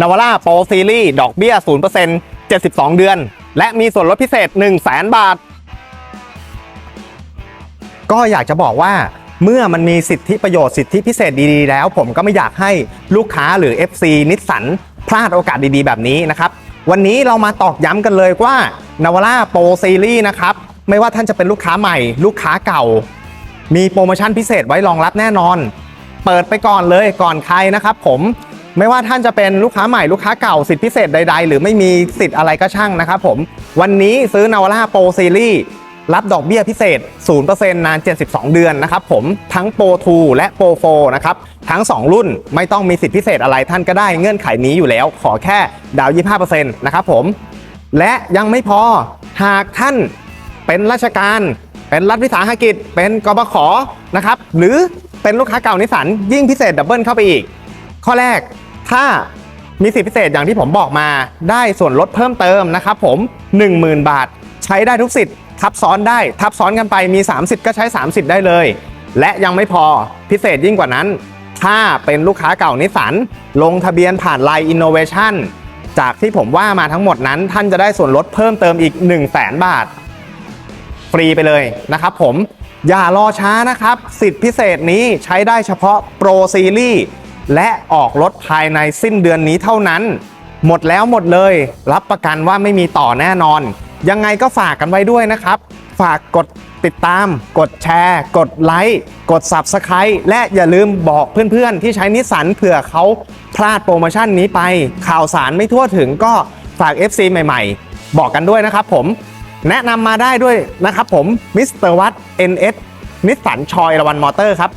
นาวาร่าโปรซีรีส์ดอกเบี้ย 0% 72 เดือน และมีส่วนลดพิเศษ 1 0 0 0 0แบาท ก็อยากจะบอกว่าเมื่อมันมีสิทธิประโยชน์สิทธิพิเศษดีๆ แล้ว ผมก็ไม่อยากให้ลูกค้าหรือ FC นิสสันพลาดโอกาสดีๆ แบบนี้นะครับ วันนี้เรามาตอกย้ำกันเลยว่านาวาร่าโปรซีรีส์นะครับ ไม่ว่าท่านจะเป็นลูกค้าใหม่ ลูกค้าเก่า มีโปรโมชั่นพิเศษไว้รองรับแน่นอน เปิดไปก่อนเลยก่อนใครนะครับผม ไม่ว่าท่านจะเป็นลูกค้าใหม่ลูกค้าเก่าสิทธิพิเศษใด ๆ หรือไม่มีสิทธิ์อะไรก็ช่างนะครับผม วันนี้ซื้อนาวร่าโปรซีรีส์รับดอกเบี้ยพิเศษ 0%นาน 72 เดือนนะครับผมทั้งโปร2และโปร4นะครับ ทั้ง 2 รุ่นไม่ต้องมีสิทธิพิเศษอะไรท่านก็ได้เงื่อนไขนี้อยู่แล้ว ขอแค่ดาว 25%นะครับผม และยังไม่พอหากท่านเป็นราชการ เป็นรัฐวิสาหกิจ เป็นกบขนะครับ หรือเป็นลูกค้าเก่านิสันยิ่งพิเศษดับเบิลเข้าไปอีก ข้อแรก ถ้ามีสิทธิพิเศษอย่างที่ผมบอกมาได้ส่วนลดเพิ่มเติมนะครับผม 10,000 บาท ใช้ได้ทุกสิทธิ์ทับซ้อนได้ ทับซ้อนกันไปมี 30 ก็ใช้ 30 ได้เลย และยังไม่พอพิเศษยิ่งกว่านั้น ถ้าเป็นลูกค้าเก่านิสันลงทะเบียนผ่าน Line Innovation จากที่ผมว่ามาทั้งหมดนั้น ท่านจะได้ส่วนลดเพิ่มเติมอีก 1 0 0 0 0แบาท ฟรีไปเลยนะครับผมอย่ารอช้านะครับ สิทธิพิเศษนี้ใช้ได้เฉพาะโปรซีรีส์ และออกรถภายในสิ้นเดือนนี้เท่านั้น หมดแล้วหมดเลย รับประกันว่าไม่มีต่อแน่นอน ยังไงก็ฝากกันไว้ด้วยนะครับ ฝากกดติดตาม กดแชร์ กดไลค์ กด Subscribe และอย่าลืมบอกเพื่อนๆ ที่ใช้นิสสันเผื่อเขาพลาดโปรโมชั่นนี้ไป ข่าวสารไม่ทั่วถึงก็ฝาก FC ใหม่ๆ บอกกันด้วยนะครับผม แนะนำมาได้ด้วยนะครับผมมิสเตอร์วัต NS นิสสันชอยระวันมอเตอร์ครับ